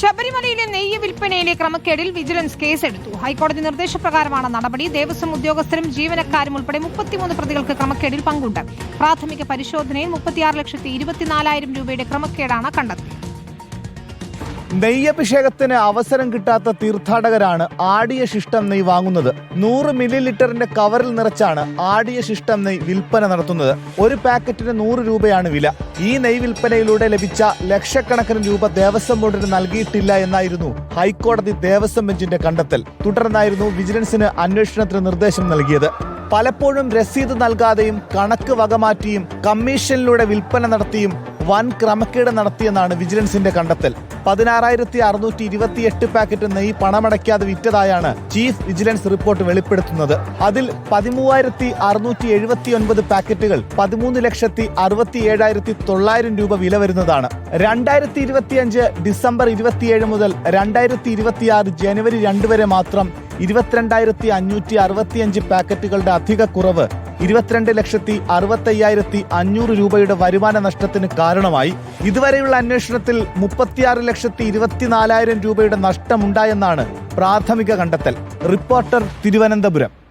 ശബരിമലയിലെ നെയ്യ് വിൽപ്പനയിലെ ക്രമക്കേടിൽ വിജിലൻസ് കേസെടുത്തു. ഹൈക്കോടതി നിർദ്ദേശപ്രകാരമാണ് നടപടി. ദേവസ്വം ഉദ്യോഗസ്ഥരും ജീവനക്കാരും ഉൾപ്പെടെ മുപ്പത്തിമൂന്ന് പ്രതികൾക്ക് ക്രമക്കേടിൽ പങ്കുണ്ട്. പ്രാഥമിക പരിശോധനയിൽ മുപ്പത്തിയാറ് ലക്ഷത്തി ഇരുപത്തിനാലായിരം രൂപയുടെ ക്രമക്കേടാണ് കണ്ടെത്തിയത് നെയ്യഭിഷേകത്തിന് അവസരം കിട്ടാത്ത തീർത്ഥാടകരാണ് ആടിയ ശിഷ്ടം നെയ് വാങ്ങുന്നത്. നൂറ് മില്ലി ലിറ്ററിന്റെ കവറിൽ നിറച്ചാണ് ആടിയ ശിഷ്ടം നെയ് വിൽപ്പന നടത്തുന്നത്. ഒരു പാക്കറ്റിന് നൂറ് രൂപയാണ് വില. ഈ നെയ് വിൽപ്പനയിലൂടെ ലഭിച്ച ലക്ഷക്കണക്കിന് രൂപ ദേവസ്വം ബോർഡിന് നൽകിയിട്ടില്ല എന്നായിരുന്നു ഹൈക്കോടതി ദേവസ്വം ബെഞ്ചിന്റെ കണ്ടെത്തൽ. തുടർന്നായിരുന്നു വിജിലൻസിന് അന്വേഷണത്തിന് നിർദ്ദേശം നൽകിയത്. പലപ്പോഴും രസീത് നൽകാതെയും കണക്ക് വകമാറ്റിയും കമ്മീഷനിലൂടെ വിൽപ്പന നടത്തിയും വൻ ക്രമക്കേട് നടത്തിയെന്നാണ് വിജിലൻസിന്റെ കണ്ടെത്തൽ. പതിനാറായിരത്തി അറുന്നൂറ്റി ഇരുപത്തിയെട്ട് പാക്കറ്റ് നെയ്യ് പണമടയ്ക്കാതെ വിറ്റതായാണ് ചീഫ് വിജിലൻസ് റിപ്പോർട്ട് വെളിപ്പെടുത്തുന്നത്. അതിൽ പതിമൂവായിരത്തി അറുന്നൂറ്റി എഴുപത്തി ഒൻപത് പാക്കറ്റുകൾ പതിമൂന്ന് ലക്ഷത്തി അറുപത്തി ഏഴായിരത്തി തൊള്ളായിരം രൂപ വില വരുന്നതാണ്. രണ്ടായിരത്തി ഇരുപത്തിയഞ്ച് ഡിസംബർ ഇരുപത്തിയേഴ് മുതൽ രണ്ടായിരത്തി ഇരുപത്തിയാറ് ജനുവരി രണ്ട് വരെ മാത്രം ഇരുപത്തിരണ്ടായിരത്തി അഞ്ഞൂറ്റി അറുപത്തിയഞ്ച് പാക്കറ്റുകളുടെ അധിക കുറവ് ഇരുപത്തിരണ്ട് ലക്ഷത്തി അറുപത്തയ്യായിരത്തി അഞ്ഞൂറ് രൂപയുടെ വരുമാന നഷ്ടത്തിന് കാരണമായി ഇതുവരെയുള്ള അന്വേഷണത്തിൽ മുപ്പത്തിയാറ് ലക്ഷത്തി ഇരുപത്തിനാലായിരം രൂപയുടെ നഷ്ടമുണ്ടായെന്നാണ് പ്രാഥമിക കണ്ടെത്തൽ. റിപ്പോർട്ടർ തിരുവനന്തപുരം.